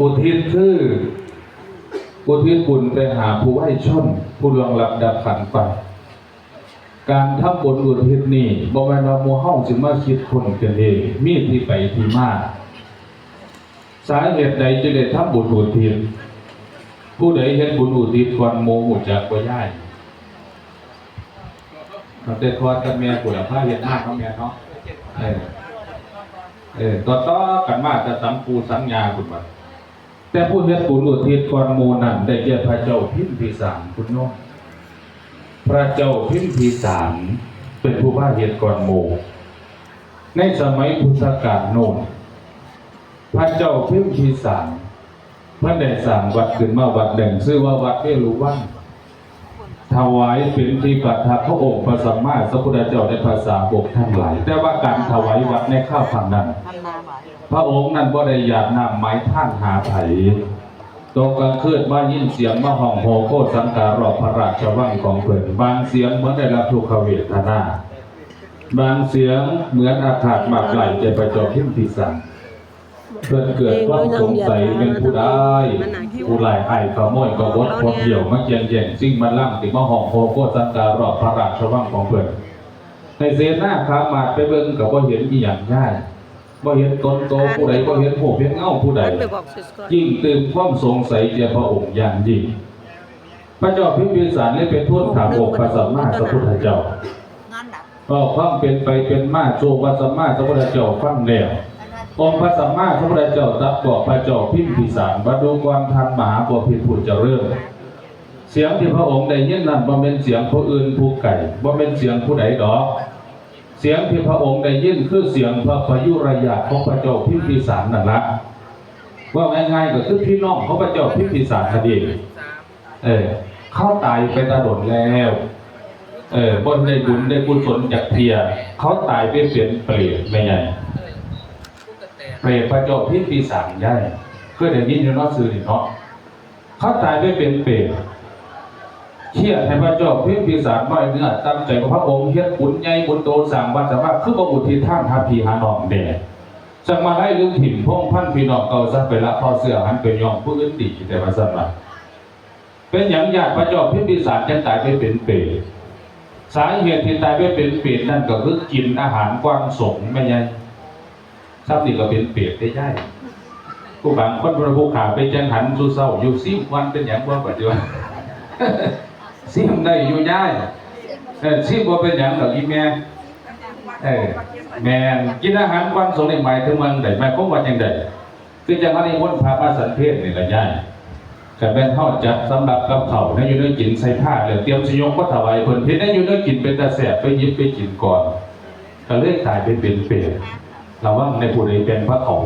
อุทิศคืออุทิศบุญไปหาผู้ไหว้ชนผู้ลวงหลับดับขันไป การทำบุญอุทิศนี่บ่แม่นว่าหมู่เฮาสิมาคิดคนกันเองมีที่ไปที่มาสาเหตุใดจึงได้ทำบุญอุทิศผู้ใดเฮ็ดบุญอุทิศควรโมหูจักบ่ย่ายตั้งแต่ทอดกันแม่ผู้ละพาเฮ็ดมากเนาะแม่เนาะเออเออต่อต่อกันมาจะสังปูสัญญาคุณบัด แต่ผู้เฮ็ดบุญอุทิศควรโมนั้นได้แก่พระเจ้าพิมพิสารคุณโน้องพระเจ้าพิมพิสารเป็นผู้ว่าเหตุก่อนโมในสมัยพุทธกาลโน้นพระเจ้าพิมพิสารพระได้สร้างวัดขึ้นมาวัดหนึ่งชื่อว่าวัดเวรุวันถวายเป็นที่ประทับพระองค์พระสัมมาสัมพุทธเจ้าในภาษาบกทั้งหลาย แต่ว่าการถวายวัดในข้าวพังนั้น พระองค์นั้นบ่ได้อยากนำไม้ท่านหาไผตกกลางคืนมายินเสียงมาห้องโฮโคสังการอบพระราชวังของเพิ่นบางเสียงเหมือนได้รับทุกขเวทนา บางเสียงเหมือนอาฆาตมากไหลเจประจอบพิมพิสันเพิ่นเกิดความสงสัยเป็นผู้ได้ผู้หลายไอ้ขโมยกบฏพบเหี่ยวมาเกียงแย่งสิ่งมันล่ำติมาห้องโฮโคสังการอบพระราชวังของเพิ่นในเสนาขามาดไปเบิ่งก็บ่เห็นอีหยังได้ บ่เห็นตนโตผู้ใดบ่เห็นหูเห็นเงาผู้ใดไปบอกซิสก่อนยิ่งตื่นความสงสัยแก่พระองค์อย่างยิ่งพระเจ้าพิมพิสารได้เป็นทูตถามองค์พระสัมมาสัมพุทธเจ้าก็ความเป็นไปเป็นมาโชว์พระสัมมาสัมพุทธเจ้าฟังแล้วองค์พระสัมมาสัมพุทธเจ้าตรัสบอกพระเจ้าพิมพิสารบรรดุความทันมหาบพิตรผู้เจริญเสียงที่พระองค์ได้ยินนั้นบ่เป็นเสียงผู้อื่นผู้ไก่บ่เป็นเสียงผู้ใดดอก เสียงที่พระองค์ได้ยินคือเสียงพระพยุรยาของพระเจ้าพิมพิสารนั่นละว่าง่ายๆก็คือพี่น้องเขาพระเจ้าพิมพิสารคดีเออเข้าตายไปตาดนแล้วเออบนได้บุญได้กุศลจากเพีย เขาตายไปเปลี่ยนเปรตไม่ไงเปรตพระเจ้าพิมพิสารได้เพื่อได้ยินอยู่เนอกสื่อนี่เนาะเขาตายไปเป็นเปรต เชี่ยให้พระเจ้าพิพิสารน้อยเนื้อตั้งใจของพระองค์เฮ็ดบุญใหญ่บุญโตสั่งวัดสามารถคือประบุที่ท่านทาพีหานองแดดจังมาไล่ลืมถิ่นพงพันพี่น้องเก่าซักไปละพอเสือหันเป็นยองผู้อื่นดีแต่ว่าสัตว์ว่าเป็นอย่างญาติพระเจ้าพิพิสารจังตายไปเป็นเปรตสาเหตุที่ตายไปเป็นเปรตนั่นก็คือกินอาหารกว้างสงไม่ใช่ทราบนี่ก็เป็นเปรตได้ใช่ผู้บางคนพระผู้ขาไปจังหันสู่เศร้าอยู่ซิวันเป็นอย่างว่าปัจจุบัน ซิมได้อยู่ย่ายเออซิมว่าเป็นอย่างดอกอีแม่เออแม่กินอาหารวันสงในหมายถึงวันใดหมายความว่าจังใดคือจังอันนี้นต์พามาสันเพศนี่ละย่ายแต่เป็นทอดจัดสำหรับกับเขาให้อยู่ด้วยกินใส่ผ้าเลยเตรียมสยองก็ถวายเพิ่นเพิ่นให้อยู่ด้วยกินเป็นตาแสบไปยิบไปกินก่อนก็เลยตายไปเป็นเปรตระวังในผู้ใดเป็นพระเขา